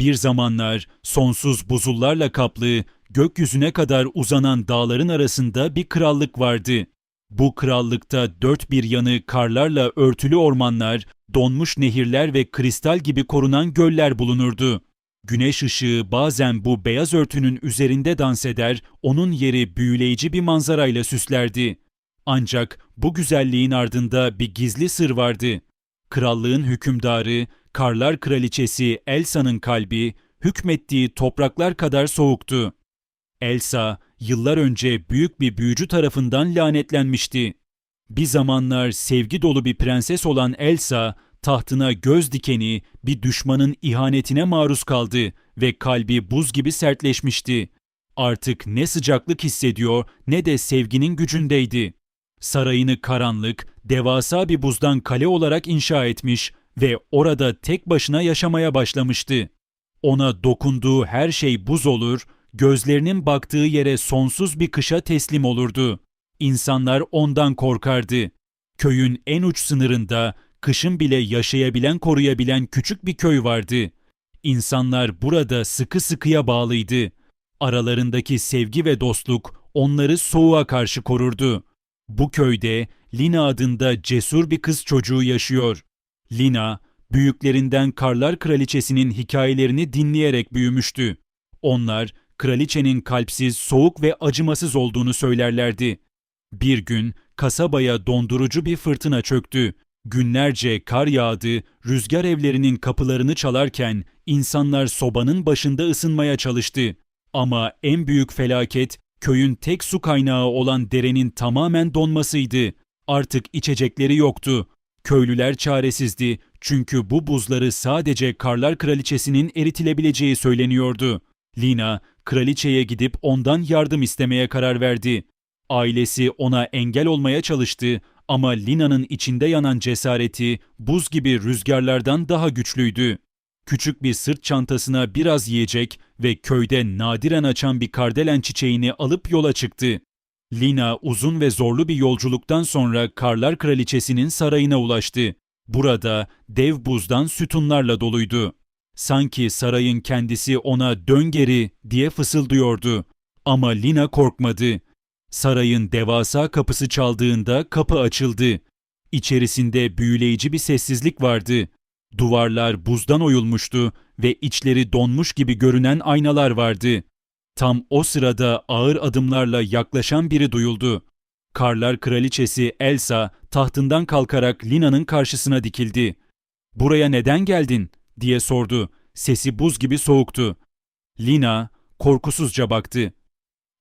Bir zamanlar sonsuz buzullarla kaplı, gökyüzüne kadar uzanan dağların arasında bir krallık vardı. Bu krallıkta dört bir yanı karlarla örtülü ormanlar, donmuş nehirler ve kristal gibi korunan göller bulunurdu. Güneş ışığı bazen bu beyaz örtünün üzerinde dans eder, onun yeri büyüleyici bir manzarayla süslerdi. Ancak bu güzelliğin ardında bir gizli sır vardı. Krallığın hükümdarı, Karlar Kraliçesi Elsa'nın kalbi, hükmettiği topraklar kadar soğuktu. Elsa, yıllar önce büyük bir büyücü tarafından lanetlenmişti. Bir zamanlar sevgi dolu bir prenses olan Elsa, tahtına göz dikeni bir düşmanın ihanetine maruz kaldı ve kalbi buz gibi sertleşmişti. Artık ne sıcaklık hissediyor ne de sevginin gücündeydi. Sarayını karanlık, devasa bir buzdan kale olarak inşa etmiş ve orada tek başına yaşamaya başlamıştı. Ona dokunduğu her şey buz olur, gözlerinin baktığı yere sonsuz bir kışa teslim olurdu. İnsanlar ondan korkardı. Köyün en uç sınırında kışın bile yaşayabilen koruyabilen küçük bir köy vardı. İnsanlar burada sıkı sıkıya bağlıydı. Aralarındaki sevgi ve dostluk onları soğuğa karşı korurdu. Bu köyde Lina adında cesur bir kız çocuğu yaşıyor. Lina, büyüklerinden Karlar Kraliçesi'nin hikayelerini dinleyerek büyümüştü. Onlar, kraliçenin kalpsiz, soğuk ve acımasız olduğunu söylerlerdi. Bir gün kasabaya dondurucu bir fırtına çöktü. Günlerce kar yağdı, rüzgar evlerinin kapılarını çalarken insanlar sobanın başında ısınmaya çalıştı. Ama en büyük felaket köyün tek su kaynağı olan derenin tamamen donmasıydı. Artık içecekleri yoktu. Köylüler çaresizdi çünkü bu buzları sadece Karlar Kraliçesi'nin eritilebileceği söyleniyordu. Lina, kraliçeye gidip ondan yardım istemeye karar verdi. Ailesi ona engel olmaya çalıştı ama Lina'nın içinde yanan cesareti buz gibi rüzgarlardan daha güçlüydü. Küçük bir sırt çantasına biraz yiyecek ve köyde nadiren açan bir kardelen çiçeğini alıp yola çıktı. Lina uzun ve zorlu bir yolculuktan sonra Karlar Kraliçesi'nin sarayına ulaştı. Burada dev buzdan sütunlarla doluydu. Sanki sarayın kendisi ona dön geri diye fısıldıyordu. Ama Lina korkmadı. Sarayın devasa kapısı çaldığında kapı açıldı. İçerisinde büyüleyici bir sessizlik vardı. Duvarlar buzdan oyulmuştu ve içleri donmuş gibi görünen aynalar vardı. Tam o sırada ağır adımlarla yaklaşan biri duyuldu. Karlar Kraliçesi Elsa tahtından kalkarak Lina'nın karşısına dikildi. "Buraya neden geldin?" diye sordu. Sesi buz gibi soğuktu. Lina korkusuzca baktı.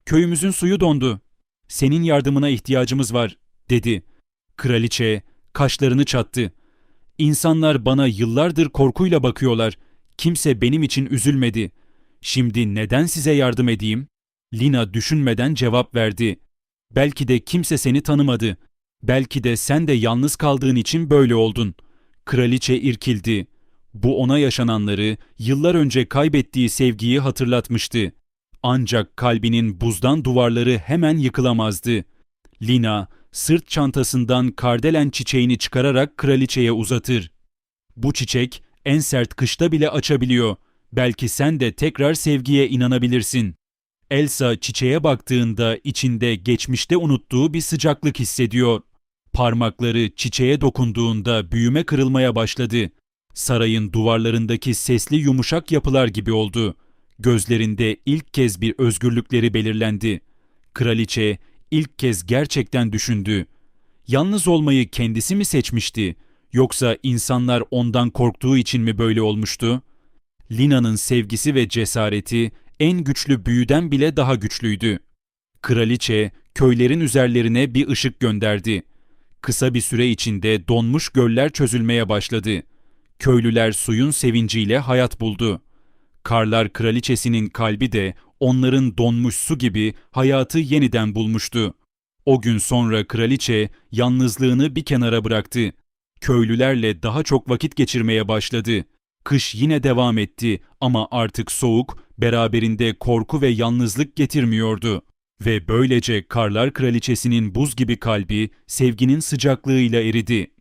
"Köyümüzün suyu dondu. Senin yardımına ihtiyacımız var." dedi. Kraliçe kaşlarını çattı. İnsanlar bana yıllardır korkuyla bakıyorlar. Kimse benim için üzülmedi. Şimdi neden size yardım edeyim? Lina düşünmeden cevap verdi. Belki de kimse seni tanımadı. Belki de sen de yalnız kaldığın için böyle oldun. Kraliçe irkildi. Bu ona yaşananları, yıllar önce kaybettiği sevgiyi hatırlatmıştı. Ancak kalbinin buzdan duvarları hemen yıkılamazdı. Lina, sırt çantasından kardelen çiçeğini çıkararak kraliçeye uzatır. Bu çiçek en sert kışta bile açabiliyor. Belki sen de tekrar sevgiye inanabilirsin. Elsa çiçeğe baktığında içinde geçmişte unuttuğu bir sıcaklık hissediyor. Parmakları çiçeğe dokunduğunda büyüme kırılmaya başladı. Sarayın duvarlarındaki sesli yumuşak yapılar gibi oldu. Gözlerinde ilk kez bir özgürlükleri belirlendi. Kraliçe ilk kez gerçekten düşündü. Yalnız olmayı kendisi mi seçmişti? Yoksa insanlar ondan korktuğu için mi böyle olmuştu? Lina'nın sevgisi ve cesareti en güçlü büyüden bile daha güçlüydü. Kraliçe köylerin üzerlerine bir ışık gönderdi. Kısa bir süre içinde donmuş göller çözülmeye başladı. Köylüler suyun sevinciyle hayat buldu. Karlar kraliçesinin kalbi de onların donmuş su gibi hayatı yeniden bulmuştu. O gün sonra kraliçe yalnızlığını bir kenara bıraktı. Köylülerle daha çok vakit geçirmeye başladı. Kış yine devam etti ama artık soğuk beraberinde korku ve yalnızlık getirmiyordu. Ve böylece Karlar Kraliçesi'nin buz gibi kalbi sevginin sıcaklığıyla eridi.